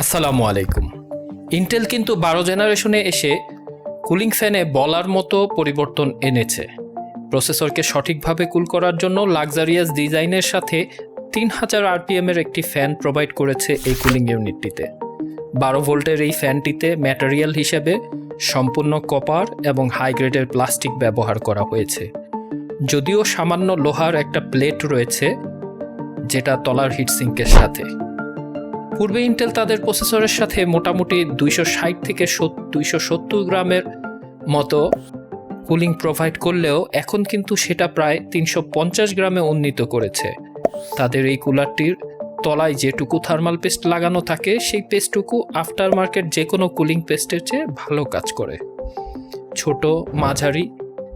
আসসালামু আলাইকুম। ইন্টেল কিন্তু বারো জেনারেশনে এসে কুলিং ফ্যানে বলার মতো পরিবর্তন এনেছে। প্রসেসরকে সঠিকভাবে কুল করার জন্য লাক্সারিয়াস ডিজাইনের সাথে তিন হাজার আরপিএমের একটি ফ্যান প্রোভাইড করেছে এই কুলিং ইউনিটটিতে বারো ভোল্টের এই ফ্যানটিতে ম্যাটেরিয়াল হিসেবে সম্পূর্ণ কপার এবং হাই গ্রেডের প্লাস্টিক ব্যবহার করা হয়েছে। যদিও সামান্য লোহার একটা প্লেট রয়েছে, যেটা তলার হিটসিঙ্কের সাথে। পূর্বে ইন্টেল তাদের প্রসেসরের সাথে মোটামুটি দুইশো ষাট থেকে দুইশো সত্তর গ্রামের মতো কুলিং প্রোভাইড করলেও এখন কিন্তু সেটা প্রায় তিনশো পঞ্চাশ গ্রামে উন্নীত করেছে। তাদের এই কুলারটির তলায় যেটুকু থার্মাল পেস্ট লাগানো থাকে, সেই পেস্টটুকু আফটার মার্কেট যে কোনো কুলিং পেস্টের চেয়ে ভালো কাজ করে। ছোট, মাঝারি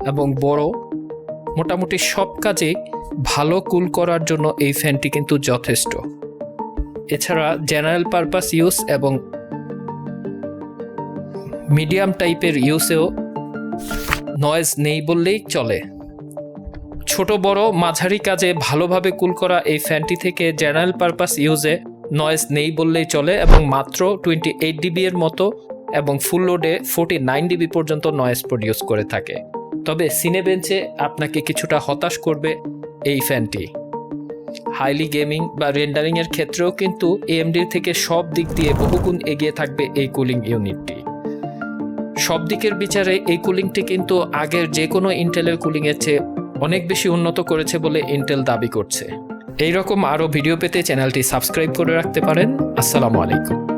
এবং বড় মোটামুটি সব কাজেই ভালো কুল করার জন্য এই ফ্যানটি কিন্তু যথেষ্ট। এছাড়া জেনারেল পারপাস ইউজ এবং মিডিয়াম টাইপের ইউজেও নয়েজ নেই বললেই চলে। ছোট, বড়, মাঝারি কাজে ভালোভাবে কুল করা এই ফ্যানটি থেকে জেনারেল পারপাস ইউজে নয়েজ নেই বললেই চলে এবং মাত্র টোয়েন্টি এইট ডিবি এর মতো এবং ফুল লোডে ফোর্টি নাইন ডিবি পর্যন্ত নয়েজ প্রডিউস করে থাকে। তবে সিনে বেঞ্চে আপনাকে কিছুটা হতাশ করবে এই ফ্যানটি হাইলি গেমিং বা রেন্ডারিং এর ক্ষেত্রেও কিন্তু এএমডির থেকে সব দিক দিয়ে বহুগুণ এগিয়ে থাকবে এই কুলিং ইউনিটটি। সব দিকের বিচারে এই কুলিংটি কিন্তু আগের যে কোনো ইন্টেলের এর চেয়ে অনেক বেশি উন্নত করেছে বলে ইন্টেল দাবি করছে। এইরকম আরও ভিডিও পেতে চ্যানেলটি সাবস্ক্রাইব করে রাখতে পারেন। আসসালামু আলাইকুম।